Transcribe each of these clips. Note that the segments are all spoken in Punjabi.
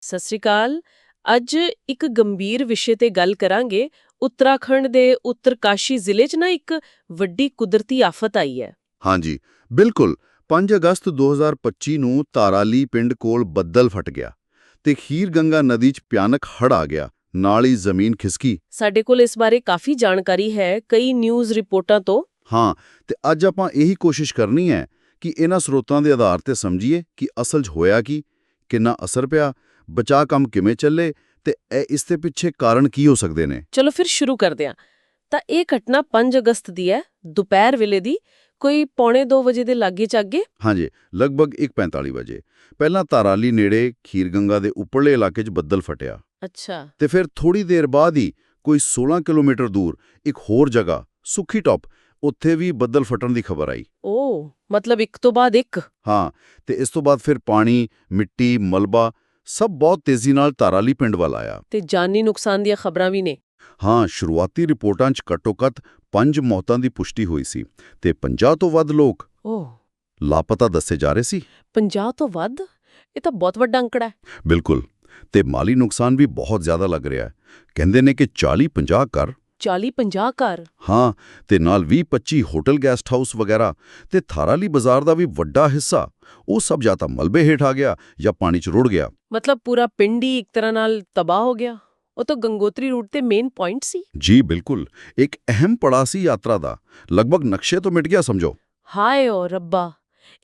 ਸਤਿ ਸ਼੍ਰੀ ਅਕਾਲ। ਅੱਜ ਇੱਕ ਗੰਭੀਰ ਵਿਸ਼ੇ ਤੇ ਗੱਲ ਕਰਾਂਗੇ। ਉੱਤਰਾਖੰਡ ਦੇ ਉੱਤਰਕਾਸ਼ੀ ਜ਼ਿਲ੍ਹੇ 'ਚ ਨਾ ਇੱਕ ਵੱਡੀ ਕੁਦਰਤੀ ਆਫਤ ਆਈ ਹੈ। ਹਾਂਜੀ ਬਿਲਕੁਲ। 5 ਅਗਸਤ 2025 ਨੂੰ ਤਾਰਾਲੀ ਪਿੰਡ ਕੋਲ ਬੱਦਲ ਫਟ ਗਿਆ ਤੇ ਖੀਰ ਗੰਗਾ ਨਦੀ 'ਚ ਭਿਆਨਕ ਹੜ ਆ ਗਿਆ। ਨਾਲ ਹੀ ਜ਼ਮੀਨ ਖਿਸਕੀ। ਸਾਡੇ ਕੋਲ ਇਸ ਬਾਰੇ ਕਾਫੀ ਜਾਣਕਾਰੀ ਹੈ। ਕਈ ਨਿਊਜ਼ ਰਿਪੋਰਟਾਂ ਤੋਂ। ਹਾਂ ਤੇ ਅੱਜ ਆਪਾਂ ਇਹੀ ਕੋਸ਼ਿਸ਼ ਕਰਨੀ ਹੈ ਕਿ ਇਹਨਾਂ ਸਰੋਤਾਂ ਦੇ ਆਧਾਰ ਤੇ ਸਮਝੀਏ ਕਿ ਅਸਲ 'ਚ ਹੋਇਆ ਕੀ ਕਿੰਨਾ ਅਸਰ ਪਿਆ ਬਚਾਅ ਕੰਮ ਕਿਵੇਂ ਚੱਲੇ ਤੇ ਇਹ ਇਸ ਦੇ ਪਿੱਛੇ ਕਾਰਨ ਕੀ ਹੋ ਸਕਦੇ ਨੇ? ਚਲੋ ਫਿਰ ਸ਼ੁਰੂ ਕਰਦੇ ਹਾਂ। ਤਾਂ ਇਹ ਘਟਨਾ 5 ਅਗਸਤ ਦੀ ਹੈ ਦੁਪਹਿਰ ਵੇਲੇ ਦੀ ਕੋਈ ਪੌਣੇ 2 ਵਜੇ ਦੇ ਲਾਗੇ ਚਾਗੇ। ਹਾਂਜੀ ਲਗਭਗ 1:45 ਵਜੇ। ਪਹਿਲਾਂ ਤਾਰਾਲੀ ਨੇੜੇ ਖੀਰ ਗੰਗਾ ਦੇ ਉੱਪਰਲੇ ਇਲਾਕੇ 'ਚ ਬੱਦਲ ਫਟਿਆ। ਅੱਛਾ। ਤੇ ਫਿਰ ਥੋੜੀ ਦੇਰ ਬਾਅਦ ਹੀ ਕੋਈ 16 ਕਿਲੋਮੀਟਰ ਦੂਰ ਇੱਕ ਹੋਰ ਜਗ੍ਹਾ ਸੁੱਖੀ ਟੌਪ ਉੱਥੇ ਵੀ ਬੱਦਲ ਫਟਣ ਦੀ ਖਬਰ ਆਈ। ਓ ਮਤਲਬ ਇੱਕ ਤੋਂ ਬਾਅਦ ਇੱਕ? ਹਾਂ ਤੇ ਇਸ ਤੋਂ ਬਾਅਦ ਫਿਰ ਪਾਣੀ ਮਿੱਟੀ ਮਲਬਾ ਸਭ ਬਹੁਤ ਤੇਜ਼ੀ ਨਾਲ ਤਾਰਾਲੀ ਪਿੰਡ ਵੱਲ ਆਇਆ। ਤੇ ਜਾਨੀ ਨੁਕਸਾਨ ਦੀਆਂ ਖਬਰਾਂ ਵੀ ਨੇ। ਹਾਂ ਸ਼ੁਰੂਆਤੀ ਰਿਪੋਰਟਾਂ 'ਚ ਘੱਟੋ-ਘੱਟ 5 ਮੌਤਾਂ ਦੀ ਪੁਸ਼ਟੀ ਹੋਈ ਸੀ ਤੇ 50 ਤੋਂ ਵੱਧ ਲੋਕ ਓ ਲਾਪਤਾ ਦੱਸੇ ਜਾ ਰਹੇ ਸੀ। 50 ਤੋਂ ਵੱਧ? ਇਹ ਤਾਂ ਬਹੁਤ ਵੱਡਾ ਅੰਕੜਾ ਹੈ। ਬਿਲਕੁਲ। ਤੇ ਮਾਲੀ ਨੁਕਸਾਨ ਵੀ ਬਹੁਤ ਜ਼ਿਆਦਾ ਲੱਗ ਰਿਹਾ ਹੈ। ਕਹਿੰਦੇ ਨੇ ਕਿ 40-50 ਘਰ 40-50 ਘਰ। ਹਾਂ ਤੇ ਨਾਲ 20-25 ਹੋਟਲ ਗੈਸਟ ਹਾਊਸ ਵਗੈਰਾ ਤੇ ਥਾਰਾਲੀ ਬਾਜ਼ਾਰ ਦਾ ਵੀ ਵੱਡਾ ਹਿੱਸਾ। ਉਹ ਸਭ ਜਾਂ ਤਾਂ ਮਲਬੇ ਹੇਠ ਆ ਗਿਆ ਜਾਂ ਪਾਣੀ 'ਚ ਰੁੜ ਗਿਆ। ਮਤਲਬ ਪੂਰਾ ਪਿੰਡ ਹੀ ਇੱਕ ਤਰ੍ਹਾਂ ਨਾਲ ਤਬਾਹ ਹੋ ਗਿਆ? ਉਹ ਤਾਂ ਗੰਗੋਤਰੀ ਰੂਟ ਤੇ ਮੇਨ ਪੁਆਇੰਟ ਸੀ। ਜੀ ਬਿਲਕੁਲ। ਇੱਕ ਅਹਿਮ ਪੜਾਅ ਸੀ ਯਾਤਰਾ ਦਾ। ਲਗਭਗ ਨਕਸ਼ੇ ਤੋਂ ਮਿਟ ਗਿਆ ਸਮਝੋ। ਹਾਏ ਓ ਰੱਬਾ!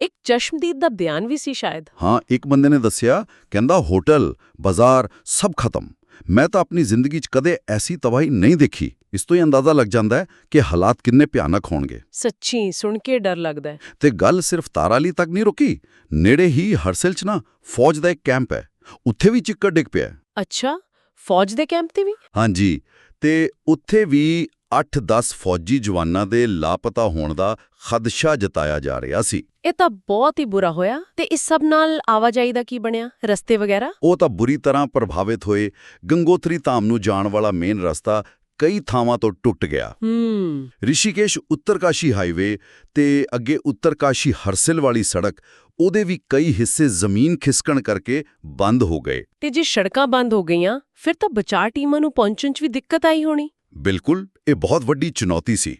ਇੱਕ ਚਸ਼ਮਦੀਦ ਦਾ ਬਿਆਨ ਵੀ ਸੀ ਸ਼ਾਇਦ। ਹਾਂ ਇੱਕ ਬੰਦੇ ਨੇ ਦੱਸਿਆ ਕਹਿੰਦਾ ਹੋਟਲ ਬਾਜ਼ਾਰ ਸਭ ਖਤਮ। ਮੈਂ ਤਾਂ ਆਪਣੀ ਜ਼ਿੰਦਗੀ 'ਚ ਕਦੇ ਐਸੀ ਤਬਾਹੀ ਨਹੀਂ ਦੇਖੀ। ਇਸ ਤੋਂ ਹੀ ਅੰਦਾਜ਼ਾ ਲੱਗ ਜਾਂਦਾ ਹੈ ਕਿ ਹਾਲਾਤ ਕਿੰਨੇ ਭਿਆਨਕ ਹੋਣਗੇ। ਸੱਚੀ ਸੁਣ ਕੇ ਡਰ ਲੱਗਦਾ ਹੈ। ਤੇ ਗੱਲ ਸਿਰਫ ਤਾਰਾਲੀ ਤੱਕ ਨਹੀਂ ਰੁਕੀ। ਨੇੜੇ ਹੀ ਹਰਸਿਲ 'ਚ ਨਾ ਫੌਜ ਦਾ ਇੱਕ ਕੈਂਪ ਹੈ। ਉੱਥੇ ਵੀ ਚਿੱਕੜ ਡਿੱਗ ਪਿਆ। ਅੱਛਾ ਫੌਜ ਦੇ ਕੈਂਪ ਤੇ ਵੀ? ਹਾਂਜੀ ਤੇ ਉੱਥੇ ਵੀ 8-10 ਫੌਜੀ ਜਵਾਨਾਂ ਦੇ ਲਾਪਤਾ ਹੋਣ ਦਾ ਖਦਸ਼ਾ ਜਤਾਇਆ ਜਾ ਰਿਹਾ ਸੀ। ਇਹ ਤਾਂ ਬਹੁਤ ਹੀ ਬੁਰਾ ਹੋਇਆ ਤੇ ਇਸ ਸਭ ਨਾਲ ਆਵਾਜਾਈ ਦਾ ਕੀ ਬਣਿਆ? ਰਸਤੇ ਵਗੈਰਾ? ਉਹ ਤਾਂ ਬੁਰੀ ਤਰ੍ਹਾਂ ਪ੍ਰਭਾਵਿਤ ਹੋਏ। ਗੰਗੋਤਰੀ ਧਾਮ ਨੂੰ ਜਾਣ ਵਾਲਾ ਮੇਨ ਰਸਤਾ ਕਈ ਥਾਵਾਂ ਤੋਂ ਟੁੱਟ ਗਿਆ। ਹੂੰ। ਰਿਸ਼ੀਕੇਸ਼ ਉੱਤਰਕਾਸ਼ੀ ਹਾਈਵੇ ਤੇ ਅੱਗੇ ਉੱਤਰਕਾਸ਼ੀ ਹਰਸਿਲ ਵਾਲੀ ਸੜਕ ਉਹਦੇ ਵੀ ਕਈ ਹਿੱਸੇ ਜ਼ਮੀਨ ਖਿਸਕਣ ਕਰਕੇ ਬੰਦ ਹੋ ਗਏ। ਤੇ ਜੇ ਸੜਕਾਂ ਬੰਦ ਹੋ ਗਈਆਂ ਫਿਰ ਤਾਂ ਬਚਾਅ ਟੀਮਾਂ ਨੂੰ ਪਹੁੰਚਣ 'ਚ ਵੀ ਦਿੱਕਤ ਆਈ ਹੋਣੀ। ਬਿਲਕੁਲ ਇਹ ਬਹੁਤ ਵੱਡੀ ਚੁਣੌਤੀ ਸੀ।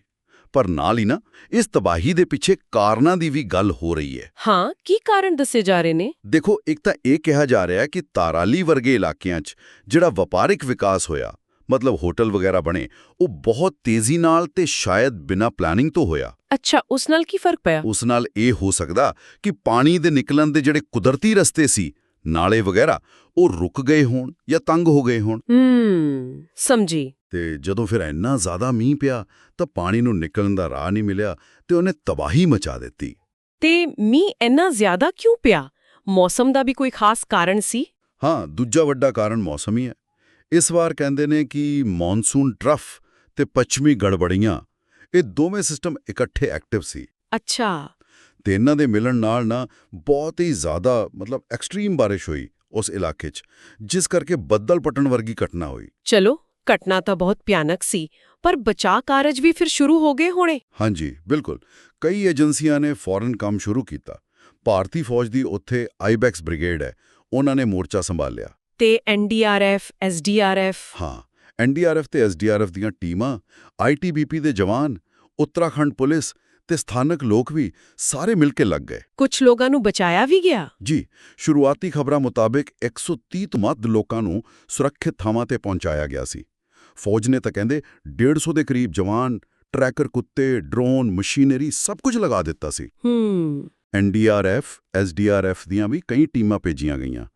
ਪਰ ਨਾਲ ਹੀ ਨਾ ਇਸ ਤਬਾਹੀ ਦੇ ਪਿੱਛੇ ਕਾਰਨਾਂ ਦੀ ਵੀ ਗੱਲ ਹੋ ਰਹੀ ਹੈ। ਹਾਂ ਕੀ ਕਾਰਨ ਦੱਸੇ ਜਾ ਰਹੇ ਨੇ? ਦੇਖੋ ਇੱਕ ਤਾਂ ਇਹ ਕਿਹਾ ਜਾ ਰਿਹਾ ਕਿ ਤਾਰਾਲੀ ਵਰਗੇ ਇਲਾਕਿਆਂ 'ਚ ਜਿਹੜਾ ਵਪਾਰਿਕ ਵਿਕਾਸ ਹੋਇਆ ਮਤਲਬ ਹੋਟਲ ਵਗੈਰਾ ਬਣੇ ਉਹ ਬਹੁਤ ਤੇਜ਼ੀ ਨਾਲ ਤੇ ਸ਼ਾਇਦ ਬਿਨਾਂ ਪਲਾਨਿੰਗ ਤੋਂ ਹੋਇਆ। ਅੱਛਾ ਉਸ ਨਾਲ ਕੀ ਫ਼ਰਕ ਪਿਆ? ਉਸ ਨਾਲ ਇਹ ਹੋ ਸਕਦਾ ਕਿ ਪਾਣੀ ਦੇ ਨਿਕਲਣ ਦੇ ਜਿਹੜੇ ਕੁਦਰਤੀ ਰਸਤੇ ਸੀ ਨਾਲੇ ਵਗੈਰਾ ਉਹ ਰੁਕ ਗਏ ਹੋਣ ਜਾਂ ਤੰਗ ਹੋ ਗਏ ਹੋਣ। ਹੂੰ ਸਮਝੀ। ਤੇ ਜਦੋਂ ਫਿਰ ਇੰਨਾ ਜ਼ਿਆਦਾ ਮੀਂਹ ਪਿਆ ਤਾਂ ਪਾਣੀ ਨੂੰ ਨਿਕਲਣ ਦਾ ਰਾਹ ਨਹੀਂ ਮਿਲਿਆ ਤੇ ਉਹਨੇ ਤਬਾਹੀ ਮਚਾ ਦਿੱਤੀ। ਤੇ ਮੀਂਹ ਇੰਨਾ ਜ਼ਿਆਦਾ ਕਿਉਂ ਪਿਆ? ਮੌਸਮ ਦਾ ਵੀ ਕੋਈ ਖਾਸ ਕਾਰਨ ਸੀ? ਹਾਂ ਦੂਜਾ ਵੱਡਾ ਕਾਰਨ ਮੌਸਮ ਹੀ। ਹੈ ਇਸ ਵਾਰ ਕਹਿੰਦੇ ਨੇ ਕਿ ਮੌਨਸੂਨ ਟਰਫ ਤੇ ਪੱਛਮੀ ਗੜਬੜੀਆਂ ਇਹ ਦੋਵੇਂ ਸਿਸਟਮ ਇਕੱਠੇ ਐਕਟਿਵ ਸੀ। ਅੱਛਾ। ਤੇ ਇਹਨਾਂ ਦੇ ਮਿਲਣ ਨਾਲ ਨਾ ਬਹੁਤ ਹੀ ਜ਼ਿਆਦਾ ਮਤਲਬ ਐਕਸਟ੍ਰੀਮ ਬਾਰਿਸ਼ ਹੋਈ ਉਸ ਇਲਾਕੇ 'ਚ ਜਿਸ ਕਰਕੇ ਬੱਦਲ ਪਟਣ ਵਰਗੀ ਘਟਨਾ ਹੋਈ। ਚਲੋ ਘਟਨਾ ਤਾਂ ਬਹੁਤ ਭਿਆਨਕ ਸੀ ਪਰ ਬਚਾਅ ਕਾਰਜ ਵੀ ਫਿਰ ਸ਼ੁਰੂ ਹੋ ਗਏ ਹੋਣੇ। ਹਾਂਜੀ ਬਿਲਕੁਲ। ਕਈ ਏਜੰਸੀਆਂ ਨੇ ਫੌਰਨ ਕੰਮ ਸ਼ੁਰੂ ਕੀਤਾ। ਭਾਰਤੀ ਫੌਜ ਦੀ ਉੱਥੇ ਆਈਬੈਕਸ ਬ੍ਰਿਗੇਡ ਹੈ। ਉਹਨਾਂ ਨੇ ਮੋਰਚਾ ਸੰਭਾਲਿਆ। ਤੇ ਐਨਡੀਆਰਐਫ ਐਸਡੀਆਰਐਫ ਹਾਂ ਐਨਡੀਆਰਐਫ ਤੇ ਐਸਡੀਆਰਐਫ ਦੀਆਂ ਟੀਮਾਂ ਆਈਟੀਬੀਪੀ ਦੇ ਜਵਾਨ ਉੱਤਰਾਖੰਡ ਪੁਲਿਸ ਤੇ ਸਥਾਨਕ ਲੋਕ ਵੀ ਸਾਰੇ ਮਿਲ ਕੇ ਲੱਗ ਗਏ। ਕੁਝ ਲੋਕਾਂ ਨੂੰ ਬਚਾਇਆ ਵੀ ਗਿਆ? ਜੀ ਸ਼ੁਰੂਆਤੀ ਖਬਰਾਂ ਮੁਤਾਬਕ 130 ਤੋਂ ਵੱਧ ਲੋਕਾਂ ਨੂੰ ਸੁਰੱਖਿਅਤ ਥਾਵਾਂ ਤੇ ਪਹੁੰਚਾਇਆ ਗਿਆ ਸੀ। ਫੌਜ ਨੇ ਤਾਂ ਕਹਿੰਦੇ 150 ਦੇ ਕਰੀਬ ਜਵਾਨ ਟਰੈਕਰ ਕੁੱਤੇ ਡਰੋਨ ਮਸ਼ੀਨਰੀ ਸਭ ਕੁਝ ਲਗਾ ਦਿੱਤਾ ਸੀ। ਹੂੰ। ਐਨਡੀਆਰਐਫ ਐਸਡੀਆਰਐਫ ਦੀਆਂ ਵੀ ਕਈ ਟੀਮਾਂ ਭੇਜੀਆਂ ਗਈਆਂ।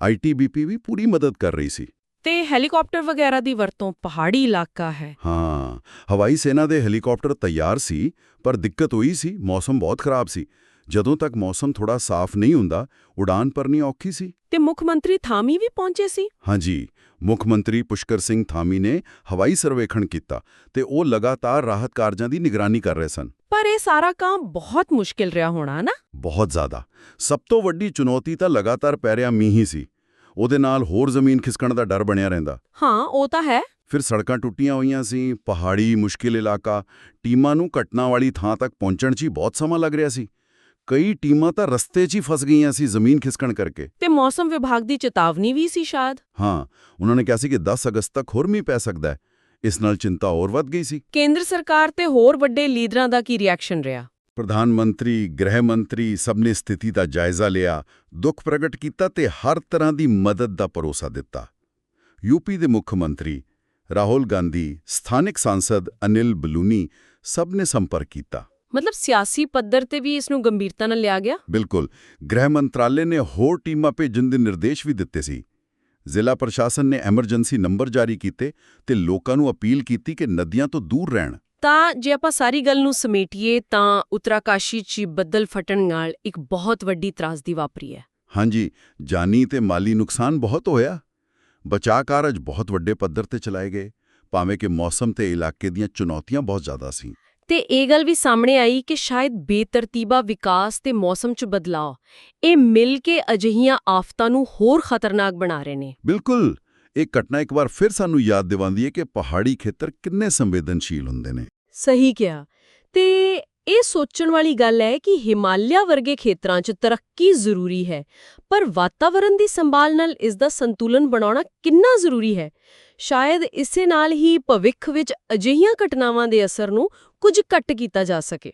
ਆਈਟੀਬੀਪੀ ਵੀ ਪੂਰੀ ਮਦਦ ਕਰ ਰਹੀ ਸੀ। ਤੇ ਹੈਲੀਕਾਪਟਰ ਵਗੈਰਾ ਦੀ ਵਰਤੋਂ ਪਹਾੜੀ ਇਲਾਕਾ ਹੈ। ਹਾਂ ਹਵਾਈ ਸੈਨਾ ਦੇ ਹੈਲੀਕਾਪਟਰ ਤਿਆਰ ਸੀ ਪਰ ਦਿੱਕਤ ਹੋਈ ਸੀ ਮੌਸਮ ਬਹੁਤ ਖਰਾਬ ਸੀ। ਜਦੋਂ ਤੱਕ ਮੌਸਮ ਥੋੜਾ ਸਾਫ਼ ਨਹੀਂ ਹੁੰਦਾ ਉਡਾਨ ਭਰਨੀ ਔਖੀ ਸੀ। ਤੇ ਮੁੱਖ ਮੰਤਰੀ ਥਾਮੀ ਵੀ ਪਹੁੰਚੇ ਸੀ? ਹਾਂਜੀ ਮੁੱਖ ਮੰਤਰੀ ਪੁਸ਼ਕਰ ਸਿੰਘ ਥਾਮੀ ਨੇ ਹਵਾਈ ਸਰਵੇਖਣ ਕੀਤਾ ਤੇ ਉਹ ਲਗਾਤਾਰ ਰਾਹਤ ਕਾਰਜਾਂ ਦੀ ਨਿਗਰਾਨੀ ਕਰ ਰਹੇ ਸਨ। ਪਰ ਇਹ ਸਾਰਾ ਕੰਮ ਬਹੁਤ ਮੁਸ਼ਕਿਲ ਰਿਹਾ ਹੋਣਾ ਨਾ ਬਹੁਤ ਜ਼ਿਆਦਾ। ਸਭ ਤੋਂ ਵੱਡੀ ਚੁਣੌਤੀ ਤਾਂ ਲਗਾਤਾਰ ਪੈ ਰਿਹਾ ਮੀਂਹ ਹੀ ਸੀ। ਉਹਦੇ ਨਾਲ ਹੋਰ ਜ਼ਮੀਨ ਖਿਸਕਣ ਦਾ ਡਰ ਬਣਿਆ ਰਹਿੰਦਾ। ਹਾਂ ਉਹ ਤਾਂ ਹੈ। ਫਿਰ ਸੜਕਾਂ ਟੁੱਟੀਆਂ ਹੋਈਆਂ ਸੀ ਪਹਾੜੀ ਮੁਸ਼ਕਿਲ ਇਲਾਕਾ ਟੀਮਾਂ ਨੂੰ ਘਟਨਾ ਵਾਲੀ ਥਾਂ ਤੱਕ ਪਹੁੰਚਣ 'ਚ ਹੀ ਬਹੁਤ ਸਮਾਂ ਲੱਗ ਰਿਹਾ ਸੀ। ਕਈ ਟੀਮਾਂ ਤਾਂ ਰਸਤੇ 'ਚ ਹੀ ਫਸ ਗਈਆਂ ਸੀ ਜ਼ਮੀਨ ਖਿਸਕਣ ਕਰਕੇ। ਤੇ ਮੌਸਮ ਵਿਭਾਗ ਦੀ ਚੇਤਾਵਨੀ ਵੀ ਸੀ ਸ਼ਾਇਦ? ਹਾਂ ਉਹਨਾਂ ਨੇ ਕਿਹਾ ਸੀ ਕਿ 10 ਅਗਸਤ ਤੱਕ ਹੋਰ ਮੀਂਹ ਪੈ ਸਕਦਾ ਹੈ। ਇਸ ਨਾਲ ਚਿੰਤਾ ਹੋਰ ਵੱਧ ਗਈ ਸੀ। ਕੇਂਦਰ ਸਰਕਾਰ ਤੇ ਹੋਰ ਵੱਡੇ ਲੀਡਰਾਂ ਦਾ ਕੀ ਰਿਐਕਸ਼ਨ ਰਿਹਾ? ਪ੍ਰਧਾਨ ਮੰਤਰੀ ਗ੍ਰਹਿ ਮੰਤਰੀ ਸਭ ਨੇ ਸਥਿਤੀ ਦਾ ਜਾਇਜ਼ਾ ਲਿਆ ਦੁੱਖ ਪ੍ਰਗਟ ਕੀਤਾ ਤੇ ਹਰ ਤਰ੍ਹਾਂ ਦੀ ਮਦਦ ਦਾ ਭਰੋਸਾ ਦਿੱਤਾ। ਯੂਪੀ ਦੇ ਮੁੱਖ ਮੰਤਰੀ ਰਾਹੁਲ ਗਾਂਧੀ ਸਥਾਨਕ ਸਾਂਸਦ ਅਨਿਲ ਬਲੂਨੀ ਸਭ ਨੇ ਸੰਪਰਕ ਕੀਤਾ। ਮਤਲਬ ਸਿਆਸੀ ਪੱਧਰ ਤੇ ਵੀ ਇਸ ਨੂੰ ਗੰਭੀਰਤਾ ਨਾਲ ਲਿਆ ਗਿਆ? ਬਿਲਕੁਲ। ਗ੍ਰਹਿ ਮੰਤਰਾਲੇ ਨੇ ਹੋਰ ਟੀਮਾਂ ਭੇਜਣ ਦੇ ਨਿਰਦੇਸ਼ ਵੀ ਦਿੱਤੇ ਸੀ। ਜ਼ਿਲ੍ਹਾ ਪ੍ਰਸ਼ਾਸਨ ਨੇ ਐਮਰਜੈਂਸੀ ਨੰਬਰ ਜਾਰੀ ਕੀਤੇ ਤੇ ਲੋਕਾਂ ਨੂੰ ਅਪੀਲ ਕੀਤੀ ਕਿ ਨਦੀਆਂ ਤੋਂ ਦੂਰ ਰਹਿਣ। ਤਾਂ ਜੇ ਆਪਾਂ ਸਾਰੀ ਗੱਲ ਨੂੰ ਸਮੇਟੀਏ ਤਾਂ ਉੱਤਰਾਕਾਸ਼ੀ 'ਚ ਬੱਦਲ ਫਟਣ ਨਾਲ ਇੱਕ ਬਹੁਤ ਵੱਡੀ ਤਰਾਸਦੀ ਵਾਪਰੀ ਹੈ। ਹਾਂਜੀ ਜਾਨੀ ਤੇ ਮਾਲੀ ਨੁਕਸਾਨ ਬਹੁਤ ਹੋਇਆ। ਬਚਾਅ ਕਾਰਜ ਬਹੁਤ ਵੱਡੇ ਪੱਧਰ ਤੇ ਚਲਾਏ ਗਏ। ਭਾਵੇਂ ਕਿ ਮੌਸਮ ਤੇ ਇਲਾਕੇ ਦੀਆਂ ਚੁਣੌਤੀਆਂ ਬਹੁਤ ਜ਼ਿਆਦਾ ਸੀ। ਤੇ ਇਹ ਗੱਲ ਵੀ ਸਾਹਮਣੇ ਆਈ ਕਿ ਸ਼ਾਇਦ ਬੇਤਰਤੀਬਾ ਵਿਕਾਸ ਤੇ ਮੌਸਮ 'ਚ ਬਦਲਾਅ ਇਹ ਮਿਲ ਕੇ ਅਜਿਹੀਆਂ ਆਫਤਾਂ ਨੂੰ ਹੋਰ ਖਤਰਨਾਕ ਬਣਾ ਰਹੇ ਨੇ। ਬਿਲਕੁਲ! ਇਹ ਘਟਨਾ ਇੱਕ ਵਾਰ ਫਿਰ ਸਾਨੂੰ ਯਾਦ ਦਿਵਾਉਂਦੀ ਹੈ ਕਿ ਪਹਾੜੀ ਖੇਤਰ ਕਿੰਨੇ ਸੰਵੇਦਨਸ਼ੀਲ ਹੁੰਦੇ ਨੇ। ਸਹੀ ਕਿਹਾ। ਤੇ ਇਹ ਸੋਚਣ ਵਾਲੀ ਗੱਲ ਹੈ ਕਿ ਹਿਮਾਲਿਆ ਵਰਗੇ ਖੇਤਰਾਂ 'ਚ ਤਰੱਕੀ ਜ਼ਰੂਰੀ ਹੈ ਪਰ ਵਾਤਾਵਰਣ ਦੀ ਸੰਭਾਲ ਨਾਲ ਇਸ ਦਾ ਸੰਤੁਲਨ ਬਣਾਉਣਾ ਕਿੰਨਾ ਜ਼ਰੂਰੀ ਹੈ? ਸ਼ਾਇਦ ਇਸੇ ਨਾਲ ਹੀ ਭਵਿੱਖ ਵਿੱਚ ਅਜਿਹੀਆਂ ਘਟਨਾਵਾਂ ਦੇ ਅਸਰ ਨੂੰ ਕੁਝ ਘੱਟ ਕੀਤਾ ਜਾ ਸਕੇ।